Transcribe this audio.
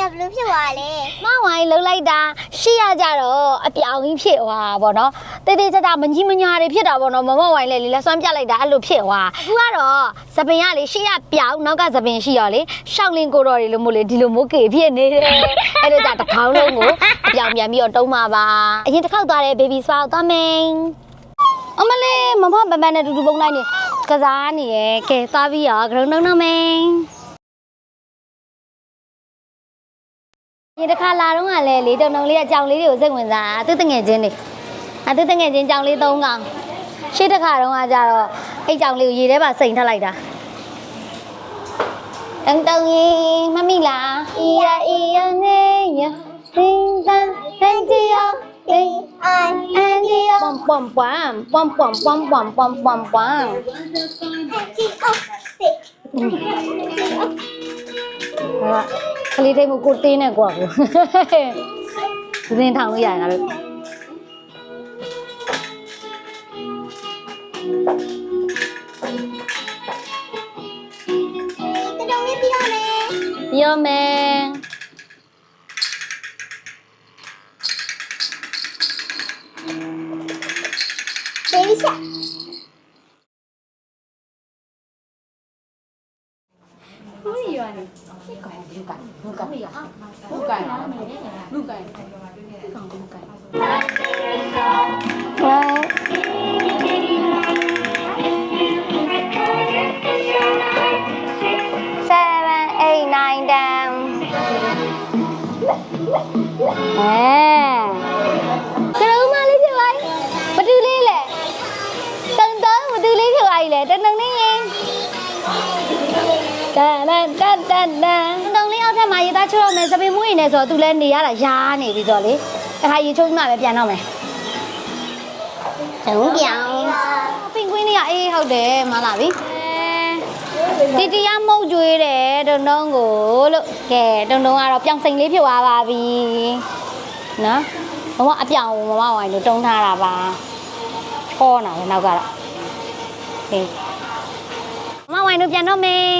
ရဘလို့ဖြစ်သွားလဲမဝိုင်းလှုပ်လိုက်တာရှေ့ရကြတော့အပြောင်ကြီးဖြစ်သွားပါတော့တေးသေးချာချာမကြီးမညာတွေဖြစ်တာပေါ့နော်မမဝိုင်းလည်းလေလက်စွမ်းပြလိုက်တာအဲ့လိုဖြစ်သွားအခုကတော့သပင်ကလေရှေ့ရပြောင်နောက်ကသပင်ရှိရောလေရှောင်းလင်းကိုတော်တွေလို့မို့လေဒီလိုမိုးကေဖြစ်နေတယ်အဲ့လိုကြတစ်ခေါင်းလုံးကိုအပြောင်ပြန်ပြီးတော့တုံးပါပါအရင်တစ်ခေါက်သွားတဲ့ baby spa ကိုသွားမယ်အမလေးမမပန်ပန်နဲ့တူတူပုံလိုက်နေကစားနေရဲ့ကဲသွားပြီးရောဂရုံနှုံနှုံမင်း ဒီတစ်ခါလာတော့ကလည်းလေတုံတုံလေးအကြောင်လေးတွေကိုစိတ်ဝင်စားသူတငယ်ချင်းနေအသူတငယ်ချင်းကြောင်လေး၃កောင်ရှေ့တစ်ခါတော့ကကြတော့အဲ့ကြောင်လေးကိုရေထဲမှာစိန်ထပ်လိုက်တာတုံတုံရင်မမိလားအီရအီရငယ်ရစင်တန်တန်တီယော အိမ်အိုင်အန်ဒီယော pom pom pom pom pom pom pom pom pom pom ဒီအောက်စစ် ဟာ ခလေးတိတ်မှုကိုတင်းနဲ့ကွာကိုသင်းထောင်လို့ရရင်ငါတို့ တတော်လေးပြီးတော့ Bukan, bukan, bukan, bukan, bukan, bukan, bukan, bukan. Seven, eight, nine, down. À. Cái đứa mà lý thiêu ai? Bà tư lý lệ. Tân tới bà tư lý ai lệ trên nâng đấy nghe. တန်တန်လေးရင်တန်တန်တန်တန်တန်တုံလေးအောက်ထပ်မှာရေသားချိုးတော့မယ်စပင်မွေးနေဆိုတော့သူလည်းနေရတာရားနေပြီဆိုတော့လေအခါရေချိုးမှပဲပြန်တော့မယ်တုံးပြောင်းပင်ကွင်းလေးကအေးဟုတ်တယ်မလာပြီတီတီရမုတ်ကျွေးတယ်တုံတုံကိုလို့ကဲတုံတုံကတော့ပြောင်စိန်လေးဖြစ်သွားပါပြီနော်ဘမအပြောင်မမဝိုင်းလို့တုံးထားတာပါခေါ်နာတယ်နောက်ကတော့ဟေးမမဝိုင်းတို့ပြန်တော့မယ်